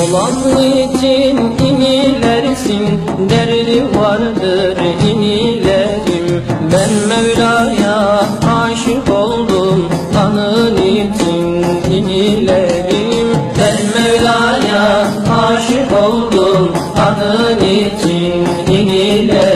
Olan için inilersin? Derdi vardır inilerim. Ben Mevla'ya aşık oldum. Anın için inilerim. Ben Mevla'ya aşık oldum. Anın için inilerim.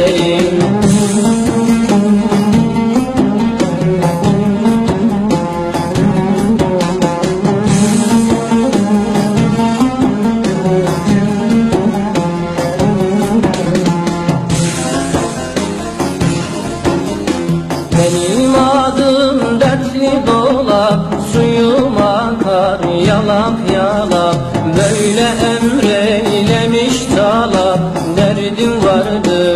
Benim adım dertli dolap Suyum akar yalap yalap Böyle emreylemiş talap Derdim vardı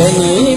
Yeah,